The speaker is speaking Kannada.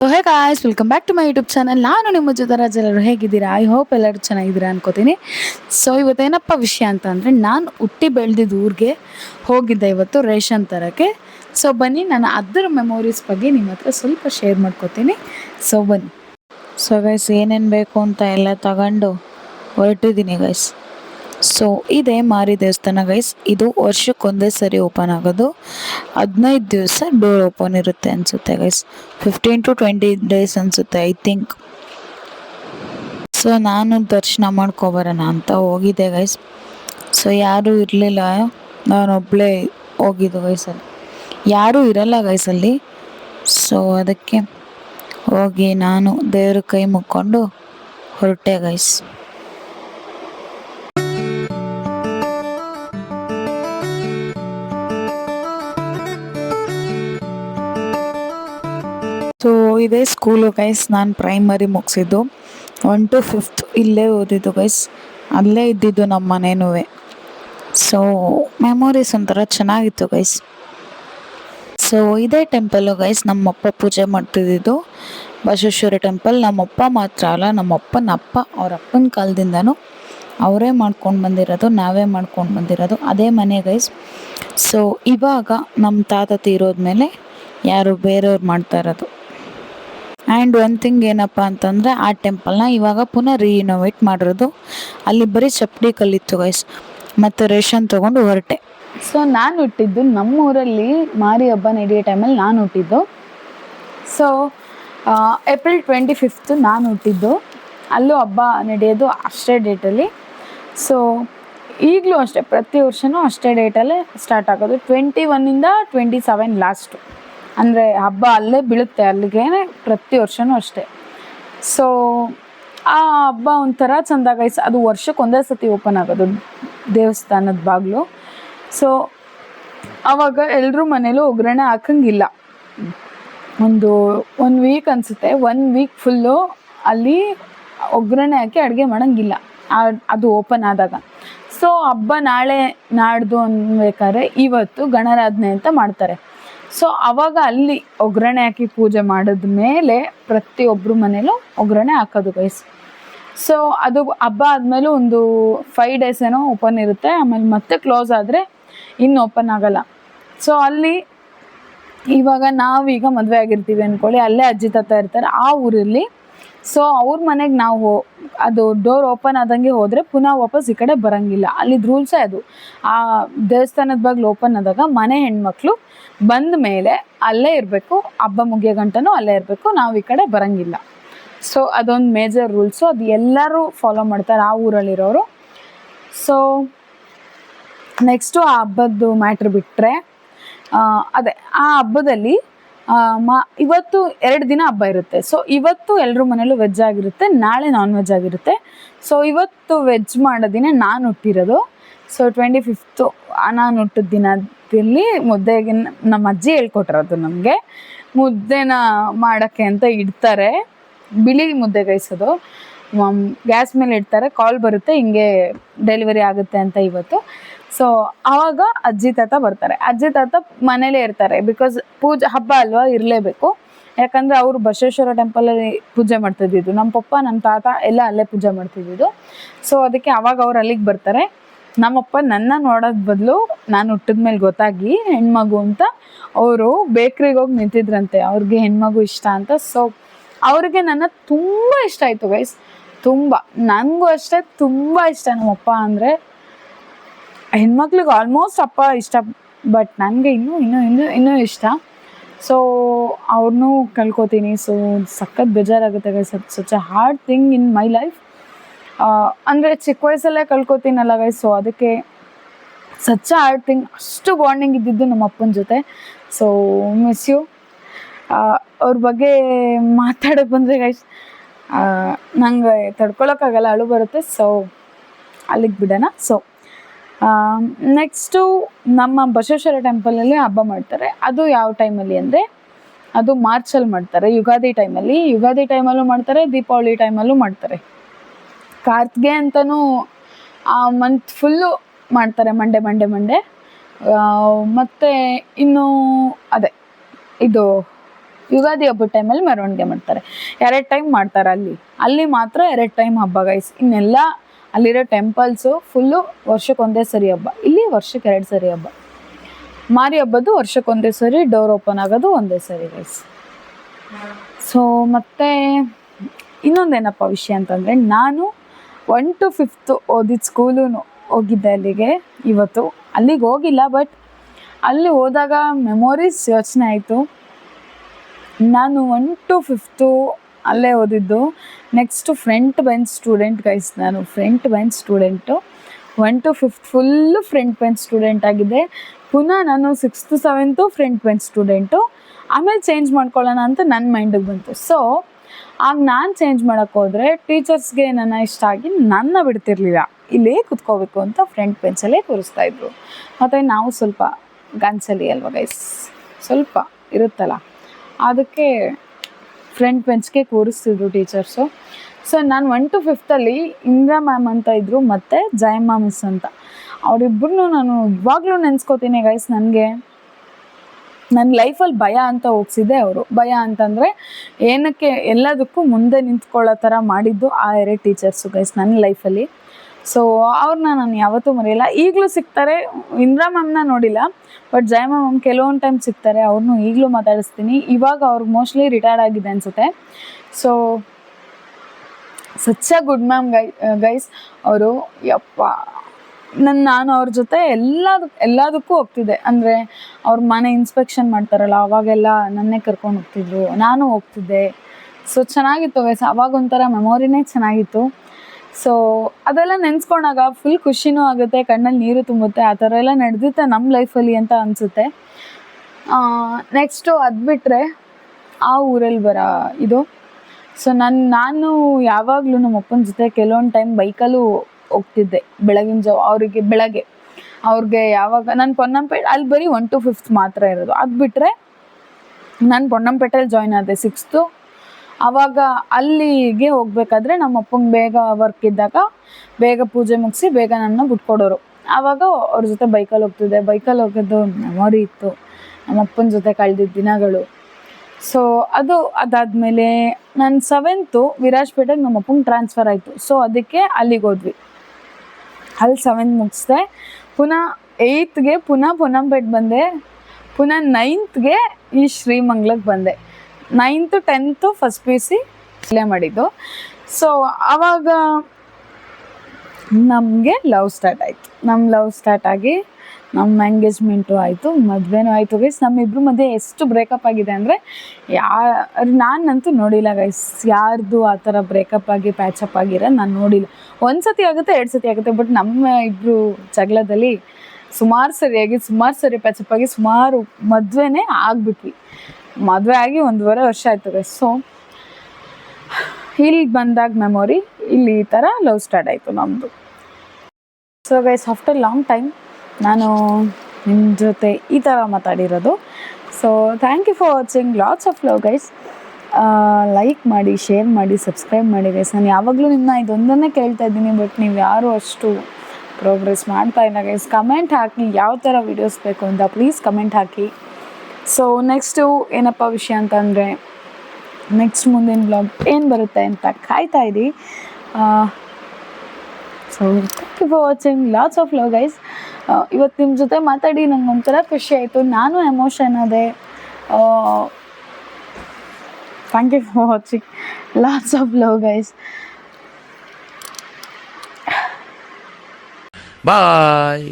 Hey guys welcome back to my YouTube channel ನಾನು ನಿಮ್ಮ ಜೊತೆ ಎಲ್ಲರೂ ಹೇಗಿದ್ದೀರಾ? ಐ ಹೋಪ್ ಎಲ್ಲರೂ ಚೆನ್ನಾಗಿದ್ದೀರಾ ಅನ್ಕೋತೀನಿ. ಸೊ ಇವತ್ತೇನಪ್ಪ ವಿಷಯ ಅಂತ ಅಂದರೆ, ನಾನು ಹುಟ್ಟಿ ಬೆಳೆದಿದ್ದ ಊರಿಗೆ ಹೋಗಿದ್ದೆ ಇವತ್ತು ರೇಷನ್ ತರೋಕ್ಕೆ. ಸೊ ಬನ್ನಿ ನಾನು ಅದರ ಮೆಮೊರೀಸ್ ಬಗ್ಗೆ ನಿಮ್ಮ ಹತ್ರ ಸ್ವಲ್ಪ ಶೇರ್ ಮಾಡ್ಕೋತೀನಿ. ಸೊ ಬನ್ನಿ. ಸೊ ಗೈಸ್ ಏನೇನು ಬೇಕು ಅಂತ ಎಲ್ಲ ತಗೊಂಡು ಹೊರಟಿದ್ದೀನಿ ಗೈಸ್ ಸೊ ಇದೇ ಮಾರಿ ದೇವಸ್ಥಾನ ಗೈಸ್ ಇದು ವರ್ಷಕ್ಕೊಂದೇ ಸರಿ ಓಪನ್ ಆಗೋದು. ಹದಿನೈದು ದಿವಸ ಡೋರ್ ಓಪನ್ ಇರುತ್ತೆ ಅನಿಸುತ್ತೆ guys fifteen to twenty days ಅನಿಸುತ್ತೆ ಐ ಥಿಂಕ್ ಸೊ ನಾನು ದರ್ಶನ ಮಾಡ್ಕೊಬರೋಣ ಅಂತ ಹೋಗಿದ್ದೆ ಗೈಸ್ ಸೊ ಯಾರೂ ಇರಲಿಲ್ಲ. ನಾನೊಬ್ಬಳೇ ಹೋಗಿದ್ದು ಗೈಸಲ್ಲಿ ಯಾರೂ ಇರಲ್ಲ ಗೈಸಲ್ಲಿ ಸೊ ಅದಕ್ಕೆ ಹೋಗಿ ನಾನು ದೇವ್ರ ಕೈ ಮುಕ್ಕೊಂಡು ಹೊರಟೆ ಗೈಸ್ ಇದೇ. ಸ್ಕೂಲು ಗೈಸ್ ನಾನು ಪ್ರೈಮರಿ ಮುಗಿಸಿದ್ದು. ಒನ್ ಟು ಫಿಫ್ತ್ ಇಲ್ಲೇ ಓದಿದ್ದು ಗೈಸ್ ಅಲ್ಲೇ ಇದ್ದಿದ್ದು ನಮ್ಮ ಮನೇನೂ ಸೊ ಮೆಮೊರೀಸ್ ಒಂಥರ ಚೆನ್ನಾಗಿತ್ತು ಗೈಸ್ ಸೊ ಇದೇ ಟೆಂಪಲ್ಲು ಗೈಸ್ ನಮ್ಮಪ್ಪ ಪೂಜೆ ಮಾಡ್ತಿದ್ದಿದ್ದು. ಬಸವೇಶ್ವರಿ ಟೆಂಪಲ್ ನಮ್ಮಪ್ಪ ಮಾತ್ರ ಅಲ್ಲ ನಮ್ಮಪ್ಪನ ಅಪ್ಪ ಅವ್ರ ಅಪ್ಪನ ಕಾಲದಿಂದನೂ ಅವರೇ ಮಾಡ್ಕೊಂಡು ಬಂದಿರೋದು, ನಾವೇ ಮಾಡ್ಕೊಂಡು ಬಂದಿರೋದು, ಅದೇ ಮನೆ ಗೈಸ್ ಸೊ ಇವಾಗ ನಮ್ಮ ತಾತ ತೀರೋದ್ಮೇಲೆ ಯಾರು ಬೇರೆಯವ್ರು ಮಾಡ್ತಾ ಇರೋದು. ಆ್ಯಂಡ್ ಒನ್ ಥಿಂಗ್ ಏನಪ್ಪ ಅಂತಂದರೆ, ಆ ಟೆಂಪಲ್ನ ಇವಾಗ ಪುನಃ ರೀಇನೋವೇಟ್ ಮಾಡಿರೋದು. ಅಲ್ಲಿ ಬರೀ ಚಪ್ಪಡಿ ಕಲ್ಲಿತ್ತು ಗೈಸ್ ಮತ್ತು ರೇಷನ್ ತೊಗೊಂಡು ಹೊರಟೆ. ಸೊ ನಾನು ಹುಟ್ಟಿದ್ದು ನಮ್ಮ ಊರಲ್ಲಿ ಮಾರಿ ಹಬ್ಬ ನಡೆಯೋ ಟೈಮಲ್ಲಿ ನಾನು ಹುಟ್ಟಿದ್ದು. ಸೊ ಏಪ್ರಿಲ್ ಟ್ವೆಂಟಿ ಫಿಫ್ತು ನಾನು ಹುಟ್ಟಿದ್ದು. ಅಲ್ಲೂ ಹಬ್ಬ ನಡೆಯೋದು ಅಷ್ಟೇ ಡೇಟಲ್ಲಿ ಸೊ ಈಗಲೂ ಅಷ್ಟೇ, ಪ್ರತಿ ವರ್ಷವೂ ಅಷ್ಟೇ ಡೇಟಲ್ಲೇ ಸ್ಟಾರ್ಟ್ ಆಗೋದು. ಟ್ವೆಂಟಿ ಒನ್ನಿಂದ ಟ್ವೆಂಟಿ ಸೆವೆನ್ ಲಾಸ್ಟು ಅಂದರೆ ಹಬ್ಬ ಅಲ್ಲೇ ಬೀಳುತ್ತೆ ಅಲ್ಲಿಗೆ ಪ್ರತಿ ವರ್ಷವೂ ಅಷ್ಟೇ. ಸೊ ಆ ಹಬ್ಬ ಒಂಥರ ಚಂದ ಗೈಸ್ ಅದು ವರ್ಷಕ್ಕೆ ಒಂದೇ ಸತಿ ಓಪನ್ ಆಗೋದು ದೇವಸ್ಥಾನದ ಬಾಗಿಲು. ಸೊ ಆವಾಗ ಎಲ್ಲರೂ ಮನೇಲೂ ಒಗ್ಗರಣೆ ಹಾಕಂಗಿಲ್ಲ. ಒಂದು ಒನ್ ವೀಕ್ ಅನಿಸುತ್ತೆ. ಒನ್ ವೀಕ್ ಫುಲ್ಲು ಅಲ್ಲಿ ಒಗ್ಗರಣೆ ಹಾಕಿ ಅಡುಗೆ ಮಾಡೋಂಗಿಲ್ಲ. ಅದು ಓಪನ್ ಆದಾಗ. ಸೊ ಹಬ್ಬ ನಾಳೆ ನಾಡ್ದು ಅನ್ಬೇಕಾದ್ರೆ ಇವತ್ತು ಗಣರಾಧನೆ ಅಂತ ಮಾಡ್ತಾರೆ. ಸೊ ಅವಾಗ ಅಲ್ಲಿ ಒಗ್ಗರಣೆ ಹಾಕಿ ಪೂಜೆ ಮಾಡಿದ ಮೇಲೆ ಪ್ರತಿಯೊಬ್ಬರು ಮನೇಲೂ ಒಗ್ಗರಣೆ ಹಾಕೋದು ಗೈಸ್ ಸೊ ಅದು ಹಬ್ಬ ಆದಮೇಲೂ ಒಂದು ಫೈವ್ ಡೇಸ್ ಏನೋ ಓಪನ್ ಇರುತ್ತೆ, ಆಮೇಲೆ ಮತ್ತೆ ಕ್ಲೋಸ್ ಆದರೆ ಇನ್ನು ಓಪನ್ ಆಗಲ್ಲ. ಸೊ ಅಲ್ಲಿ ಇವಾಗ ನಾವೀಗ ಮದುವೆ ಆಗಿರ್ತೀವಿ ಅಂದ್ಕೊಳ್ಳಿ ಅಲ್ಲೇ ಅಜ್ಜಿ ತಾತ ಇರ್ತಾರೆ, ಆ ಊರಲ್ಲಿ ಸೊ ಅವ್ರ ಮನೆಗೆ ನಾವು ಅದು ಡೋರ್ ಓಪನ್ ಆದಂಗೆ ಹೋದರೆ ಪುನಃ ವಾಪಸ್ ಈ ಕಡೆ ಬರೋಂಗಿಲ್ಲ. ಅಲ್ಲಿದ್ದು ರೂಲ್ಸೇ ಅದು. ಆ ದೇವಸ್ಥಾನದ ಬಾಗಿಲು ಓಪನ್ ಆದಾಗ ಮನೆ ಹೆಣ್ಮಕ್ಳು ಬಂದ ಮೇಲೆ ಅಲ್ಲೇ ಇರಬೇಕು, ಹಬ್ಬ ಮುಗಿಯೋ ಗಂಟನೂ ಅಲ್ಲೇ ಇರಬೇಕು, ನಾವು ಈ ಕಡೆ ಬರೋಂಗಿಲ್ಲ. ಸೊ ಅದೊಂದು ಮೇಜರ್ ರೂಲ್ಸು ಅದು ಎಲ್ಲರೂ ಫಾಲೋ ಮಾಡ್ತಾರೆ ಆ ಊರಲ್ಲಿರೋರು. ಸೊ ನೆಕ್ಸ್ಟು ಆ ಹಬ್ಬದ್ದು ಮ್ಯಾಟ್ರ್ ಬಿಟ್ಟರೆ ಅದೇ, ಆ ಹಬ್ಬದಲ್ಲಿ ಮ, ಇವತ್ತು ಎರಡು ದಿನ ಹಬ್ಬ ಇರುತ್ತೆ. ಸೊ ಇವತ್ತು ಎಲ್ಲರ ಮನೇಲೂ ವೆಜ್ ಆಗಿರುತ್ತೆ, ನಾಳೆ ನಾನ್ ವೆಜ್ ಆಗಿರುತ್ತೆ. ಸೊ ಇವತ್ತು ವೆಜ್ ಮಾಡೋ ದಿನ ನಾನು ಹುಟ್ಟಿರೋದು. ಸೊ ಟ್ವೆಂಟಿ ಫಿಫ್ತು ನಾನು ಹುಟ್ಟಿದ ದಿನದಲ್ಲಿ ಮುದ್ದೆಗೆ ನಮ್ಮ ಅಜ್ಜಿ ಹೇಳ್ಕೊಟ್ಟಿರೋದು ನಮಗೆ. ಮುದ್ದೆನ ಮಾಡೋಕ್ಕೆ ಅಂತ ಇಡ್ತಾರೆ. ಬಿಳಿ ಮುದ್ದೆ ಗೈಸೋದು ಗ್ಯಾಸ್ ಮೇಲೆ ಇಡ್ತಾರೆ. ಕಾಲ್ ಬರುತ್ತೆ, ಹಿಂಗೆ ಡೆಲಿವರಿ ಆಗುತ್ತೆ ಅಂತ ಇವತ್ತು. ಸೊ ಆವಾಗ ಅಜ್ಜಿ ತಾತ ಬರ್ತಾರೆ. ಅಜ್ಜಿ ತಾತ ಮನೇಲೇ ಇರ್ತಾರೆ. ಬಿಕಾಸ್ ಪೂಜೆ, ಹಬ್ಬ ಅಲ್ವಾ ಇರಲೇಬೇಕು. ಯಾಕಂದರೆ ಅವರು ಬಸವೇಶ್ವರ ಟೆಂಪಲಲ್ಲಿ ಪೂಜೆ ಮಾಡ್ತಿದ್ದಿದ್ದು. ನಮ್ಮ ಪಪ್ಪ ನಮ್ಮ ತಾತ ಎಲ್ಲ ಅಲ್ಲೇ ಪೂಜೆ ಮಾಡ್ತಿದ್ದಿದ್ದು. ಸೊ ಅದಕ್ಕೆ ಅವಾಗ ಅವ್ರು ಅಲ್ಲಿಗೆ ಬರ್ತಾರೆ. ನಮ್ಮಪ್ಪ ನನ್ನ ನೋಡೋದ್ ಬದಲು ನಾನು ಹುಟ್ಟಿದ ಮೇಲೆ ಗೊತ್ತಾಗಿ ಹೆಣ್ಮಗು ಅಂತ ಅವರು ಬೇಕ್ರಿಗೆ ಹೋಗಿ ನಿಂತಿದ್ರಂತೆ. ಅವ್ರಿಗೆ ಹೆಣ್ಮಗು ಇಷ್ಟ ಅಂತ. ಸೊ ಅವ್ರಿಗೆ ನನ್ನ ತುಂಬ ಇಷ್ಟ ಆಯಿತು ಗೈಸ್ ತುಂಬ. ನನಗೂ ಅಷ್ಟೇ ತುಂಬ ಇಷ್ಟ ನಮ್ಮಪ್ಪ ಅಂದರೆ ಹೆಣ್ಮಕ್ಳಿಗೆ ಆಲ್ಮೋಸ್ಟ್ ಅಪ್ಪ ಇಷ್ಟ ಬಟ್ ನನಗೆ ಇನ್ನೂ ಇನ್ನೂ ಇನ್ನೂ ಇನ್ನೂ ಇಷ್ಟ. ಸೊ ಅವ್ರನ್ನೂ ಕಳ್ಕೊತೀನಿ ಸೊ ಸಖತ್ ಬೇಜಾರಾಗುತ್ತೆ guys such a hard thing in my life ಅಂದರೆ ಚಿಕ್ಕ ವಯಸ್ಸಲ್ಲೇ ಕಳ್ಕೊತೀನಲ್ಲ ಗೈಸ್ ಸೊ ಅದಕ್ಕೆ ಸಚ್ ಹಾರ್ಡ್ ಥಿಂಗ್ ಅಷ್ಟು ಬಾಂಡಿಂಗ್ ಇದ್ದಿದ್ದು ನಮ್ಮ ಅಪ್ಪನ ಜೊತೆ. ಸೊ ಮಿಸ್ ಯು ಅವ್ರ ಬಗ್ಗೆ ಮಾತಾಡೋಕೆ ಬಂದರೆ ಗೈಸ್ ನಂಗೆ ತಡ್ಕೊಳಕ್ಕಾಗಲ್ಲ ಅಳು ಬರುತ್ತೆ. ಸೊ ಅಲ್ಲಿಗೆ ಬಿಡೋಣ. ಸೊ ನೆಕ್ಸ್ಟು ನಮ್ಮ ಬಸವೇಶ್ವರ ಟೆಂಪಲಲ್ಲಿ ಹಬ್ಬ ಮಾಡ್ತಾರೆ. ಅದು ಯಾವ ಟೈಮಲ್ಲಿ ಅಂದರೆ ಅದು ಮಾರ್ಚಲ್ಲಿ ಮಾಡ್ತಾರೆ. ಯುಗಾದಿ ಟೈಮಲ್ಲಿ ಯುಗಾದಿ ಟೈಮಲ್ಲೂ ಮಾಡ್ತಾರೆ, ದೀಪಾವಳಿ ಟೈಮಲ್ಲೂ ಮಾಡ್ತಾರೆ. ಕಾರ್ತಿಗೆ ಅಂತಲೂ ಆ ಮಂತ್ ಫುಲ್ಲು ಮಾಡ್ತಾರೆ, ಮಂಡೆ ಮಂಡೆ ಮಂಡೆ. ಮತ್ತು ಇನ್ನು ಅದೇ, ಇದು ಯುಗಾದಿ ಹಬ್ಬದ ಟೈಮಲ್ಲಿ ಮೆರವಣಿಗೆ ಮಾಡ್ತಾರೆ. ಎರಡು ಟೈಮ್ ಮಾಡ್ತಾರೆ ಅಲ್ಲಿ. ಅಲ್ಲಿ ಮಾತ್ರ ಎರಡು ಟೈಮ್ ಹಬ್ಬ ಗೈಸ್ ಇನ್ನೆಲ್ಲ ಅಲ್ಲಿರೋ ಟೆಂಪಲ್ಸು ಫುಲ್ಲು ವರ್ಷಕ್ಕೊಂದೇ ಸರಿ ಹಬ್ಬ. ಇಲ್ಲಿ ವರ್ಷಕ್ಕೆ ಎರಡು ಸರಿ ಹಬ್ಬ. ಮಾರಿ ಹಬ್ಬದ್ದು ವರ್ಷಕ್ಕೊಂದೇ ಸರಿ, ಡೋರ್ ಓಪನ್ ಆಗೋದು ಒಂದೇ ಸರಿ ಗೈಸ್ ಸೊ ಮತ್ತೆ ಇನ್ನೊಂದೇನಪ್ಪ ವಿಷಯ ಅಂತಂದರೆ, ನಾನು ಒನ್ ಟು ಫಿಫ್ತ್ ಓದಿದ ಸ್ಕೂಲು ಹೋಗಿದ್ದೆ ಅಲ್ಲಿಗೆ ಇವತ್ತು. ಅಲ್ಲಿಗೆ ಹೋಗಿಲ್ಲ ಬಟ್ ಅಲ್ಲಿ ಹೋದಾಗ ಮೆಮೊರೀಸ್ ಯೋಚನೆ ಆಯಿತು. ನಾನು ಒನ್ ಟು ಫಿಫ್ತು ಅಲ್ಲೇ ಓದಿದ್ದು. Next front bench student guys ನಾನು front bench student one to fifth full front bench student ಆಗಿದೆ. ಪುನಃ ನಾನು sixth seventh front bench student ಆಮೇಲೆ ಚೇಂಜ್ ಮಾಡ್ಕೊಳ್ಳೋಣ ಅಂತ ನನ್ನ ಮೈಂಡಿಗೆ ಬಂತು. ಸೊ ಆಗ ನಾನು ಚೇಂಜ್ ಮಾಡೋಕ್ಕೆ ಹೋದರೆ ಟೀಚರ್ಸ್ಗೆ ನನ್ನ ಇಷ್ಟ ಆಗಿ ನನ್ನ ಬಿಡ್ತಿರ್ಲಿಲ್ಲ. ಇಲ್ಲೇ ಕುತ್ಕೋಬೇಕು ಅಂತ ಫ್ರೆಂಟ್ ಬೆಂಚಲ್ಲೇ ಕೂರಿಸ್ತಾ ಇದ್ರು. ಮತ್ತು ನಾವು ಸ್ವಲ್ಪ ಗನ್ಸಲ್ಲಿ ಅಲ್ವಾ ಗೈಸ್ ಸ್ವಲ್ಪ ಇರುತ್ತಲ್ಲ. ಅದಕ್ಕೆ ಫ್ರಂಟ್ ಬೆಂಚ್ಗೆ ಕೂರಿಸ್ತಿದ್ರು ಟೀಚರ್ಸು ಸೊ ನಾನು ಒನ್ ಟು ಫಿಫ್ತಲ್ಲಿ ಇಂದ್ರಾ ಮ್ಯಾಮ್ ಅಂತ ಇದ್ದರು ಮತ್ತು ಜಯಮ್ಮ ಮಿಸ್ ಅಂತ. ಅವರಿಬ್ಬರನ್ನೂ ನಾನು ಇವಾಗಲೂ ನೆನೆಸ್ಕೋತೀನಿ ಗೈಸ್ ನನಗೆ. ನನ್ನ ಲೈಫಲ್ಲಿ ಭಯ ಅಂತ ಹೋಗ್ಸಿದ್ದೆ ಅವರು. ಭಯ ಅಂತಂದರೆ ಏನಕ್ಕೆ ಎಲ್ಲದಕ್ಕೂ ಮುಂದೆ ನಿಂತ್ಕೊಳ್ಳೋ ಥರ ಮಾಡಿದ್ದು ಆ ಎರಡು ಟೀಚರ್ಸು ಗೈಸ್ ನನ್ನ ಲೈಫಲ್ಲಿ ಸೊ ಅವ್ರನ್ನ ನಾನು ಯಾವತ್ತೂ ಮರೆಯಲ್ಲ. ಈಗಲೂ ಸಿಗ್ತಾರೆ. ಇಂದ್ರಾ ಮ್ಯಾಮ್ನ ನೋಡಿಲ್ಲ. ಬಟ್ ಜಯಮ್ಮ ಮ್ಯಾಮ್ ಕೆಲವೊಂದು ಟೈಮ್ ಸಿಗ್ತಾರೆ. ಅವ್ರನ್ನೂ ಈಗಲೂ ಮಾತಾಡಿಸ್ತೀನಿ. ಇವಾಗ ಅವ್ರು ಮೋಸ್ಟ್ಲಿ ರಿಟೈರ್ಡ್ ಆಗಿದೆ ಅನಿಸುತ್ತೆ. So such a good ma'am guy guys ಅವರು, ಯಪ್ಪ. ನನ್ನ ನಾನು ಅವ್ರ ಜೊತೆ ಎಲ್ಲದು, ಎಲ್ಲದಕ್ಕೂ ಹೋಗ್ತಿದ್ದೆ. ಅಂದರೆ, ಅವ್ರ ಮನೆ ಇನ್ಸ್ಪೆಕ್ಷನ್ ಮಾಡ್ತಾರಲ್ಲ, ಅವಾಗೆಲ್ಲ ನನ್ನೇ ಕರ್ಕೊಂಡು ಹೋಗ್ತಿದ್ರು. ನಾನು ಹೋಗ್ತಿದ್ದೆ. ಸೊ ಚೆನ್ನಾಗಿತ್ತು ಗೈಸ್ ಅವಾಗ ಒಂಥರ ಮೆಮೊರಿನೇ ಚೆನ್ನಾಗಿತ್ತು. ಸೊ ಅದೆಲ್ಲ ನೆನೆಸ್ಕೊಂಡಾಗ ಫುಲ್ ಖುಷಿನೂ ಆಗುತ್ತೆ, ಕಣ್ಣಲ್ಲಿ ನೀರು ತುಂಬುತ್ತೆ, ಆ ಥರ ಎಲ್ಲ ನಡೆದಿತ್ತೆ ನಮ್ಮ ಲೈಫಲ್ಲಿ ಅಂತ ಅನಿಸುತ್ತೆ. ನೆಕ್ಸ್ಟು ಅದು ಬಿಟ್ಟರೆ ಆ ಊರಲ್ಲಿ ಬರೋ ಇದು. ಸೊ ನನ್ನ ನಾನು ಯಾವಾಗಲೂ ನಮ್ಮ ಅಪ್ಪನ ಜೊತೆ ಕೆಲವೊಂದು ಟೈಮ್ ಬೈಕಲ್ಲೂ ಹೋಗ್ತಿದ್ದೆ, ಬೆಳಗಿನ ಜಾವ, ಅವರಿಗೆ ಬೆಳಗ್ಗೆ. ಅವ್ರಿಗೆ ಯಾವಾಗ, ನಾನು ಪೊನ್ನಂಪೇಟೆ, ಅಲ್ಲಿ ಬರೀ ಒನ್ ಟು ಫಿಫ್ತ್ ಮಾತ್ರ ಇರೋದು. ಅದು ಬಿಟ್ಟರೆ ನಾನು ಪೊನ್ನಂಪೇಟೆಯಲ್ಲಿ ಜಾಯ್ನ್ ಆದೆ ಸಿಕ್ಸ್ತು ಆವಾಗ ಅಲ್ಲಿಗೆ ಹೋಗಬೇಕಾದ್ರೆ ನಮ್ಮ ಅಪ್ಪಂಗೆ ಬೇಗ ವರ್ಕ್ ಇದ್ದಾಗ ಬೇಗ ಪೂಜೆ ಮುಗಿಸಿ ಬೇಗ ನನ್ನ ಬಿಟ್ಕೊಡೋರು ಆವಾಗ ಅವ್ರ ಜೊತೆ ಬೈಕಲ್ಲಿ ಹೋಗ್ತಿದ್ದೆ. ಬೈಕಲ್ಲಿ ಹೋಗೋದು ಮೆಮೊರಿ ಇತ್ತು. ನಮ್ಮ ಅಪ್ಪನ ಜೊತೆ ಕಳೆದಿದ್ದ ದಿನಗಳು. ಸೊ ಅದು ಅದಾದಮೇಲೆ ನಾನು ಸೆವೆಂತು ವಿರಾಜ್ಪೇಟೆಗೆ ನಮ್ಮ ಅಪ್ಪಂಗೆ ಟ್ರಾನ್ಸ್ಫರ್ ಆಯಿತು. ಸೊ ಅದಕ್ಕೆ ಅಲ್ಲಿಗೆ ಹೋದ್ವಿ. ಅಲ್ಲಿ ಸೆವೆಂತ್ ಮುಗಿಸ್ದೆ. ಪುನಃ ಏಯ್ತ್ಗೆ ಪುನಃ ಪೊನ್ನಂಪೇಟೆ ಬಂದೆ. ಪುನಃ ನೈನ್ತ್ಗೆ ಈ ಶ್ರೀಮಂಗ್ಲಕ್ಕೆ ಬಂದೆ. Ninth tenth first P U C ಇಲ್ಲೇ ಮಾಡಿದ್ದು. ಸೊ ಆವಾಗ ನಮಗೆ ಲವ್ ಸ್ಟಾರ್ಟ್ ಆಯಿತು. ನಮ್ಮ ಲವ್ ಸ್ಟಾರ್ಟ್ ಆಗಿ ನಮ್ಮ ಎಂಗೇಜ್ಮೆಂಟು ಆಯಿತು, ಮದುವೆನೂ ಆಯಿತು ಗೈಸ್ ನಮ್ಮಿಬ್ರ ಮಧ್ಯೆ ಎಷ್ಟು ಬ್ರೇಕಪ್ ಆಗಿದೆ ಅಂದರೆ ಯಾರು, ನಾನಂತೂ ನೋಡಿಲ್ಲ ಗೈಸ್ ಯಾರ್ದು ಆ ಥರ ಬ್ರೇಕಪ್ ಆಗಿ ಪ್ಯಾಚಪ್ ಆಗಿರೋ ನಾನು ನೋಡಿಲ್ಲ. ಒಂದು ಸತಿ ಆಗುತ್ತೆ, ಎರಡು ಸತಿ ಆಗುತ್ತೆ ಬಟ್ ನಮ್ಮ ಇಬ್ಬರು ಜಗಳದಲ್ಲಿ ಸುಮಾರು ಸರಿಯಾಗಿ, ಸುಮಾರು ಸರಿ ಪ್ಯಾಚಪ್ ಆಗಿ ಸುಮಾರು ಮದುವೆನೇ ಆಗಿಬಿಟ್ವಿ. ಮದುವೆ ಆಗಿ ಒಂದೂವರೆ ವರ್ಷ ಆಯ್ತದೆ. ಸೊ ಇಲ್ಲಿ ಬಂದಾಗ ಮೆಮೊರಿ ಇಲ್ಲಿ ಈ ಥರ ಲವ್ ಸ್ಟಾರ್ಟ್ ಆಯಿತು ನಮ್ಮದು so guys after long time ನಾನು ನಿಮ್ಮ ಜೊತೆ ಈ ಥರ ಮಾತಾಡಿರೋದು. So thank you for watching lots of love guys like ಮಾಡಿ ಶೇರ್ ಮಾಡಿ ಸಬ್ಸ್ಕ್ರೈಬ್ ಮಾಡಿ ಗೈಸ್ ನಾನು ಯಾವಾಗಲೂ ನಿಮ್ಮನ್ನ ಇದೊಂದನ್ನೇ ಕೇಳ್ತಾ ಇದ್ದೀನಿ ಬಟ್ ನೀವು ಯಾರು ಅಷ್ಟು ಪ್ರೋಗ್ರೆಸ್ ಮಾಡ್ತಾ ಇಲ್ಲ ಗೈಸ್ ಕಮೆಂಟ್ ಹಾಕಿ, ಯಾವ ಥರ ವೀಡಿಯೋಸ್ ಬೇಕು ಅಂತ ಪ್ಲೀಸ್ ಕಮೆಂಟ್ ಹಾಕಿ. ಸೊ ನೆಕ್ಸ್ಟು ಏನಪ್ಪ ವಿಷಯ ಅಂತಂದರೆ ನೆಕ್ಸ್ಟ್ ಮುಂದಿನ ಬ್ಲಾಗ್ ಏನು ಬರುತ್ತೆ ಅಂತ ಕಾಯ್ತಾ ಇರಿ. So thank you for watching lots of love guys ಇವತ್ತು ನಿಮ್ಮ ಜೊತೆ ಮಾತಾಡಿ ನಂಗೆ ಒಂಥರ ಖುಷಿ ಆಯಿತು. ನಾನು ಎಮೋಷನ್ ಅದೇ thank you for watching lots of love guys Bye.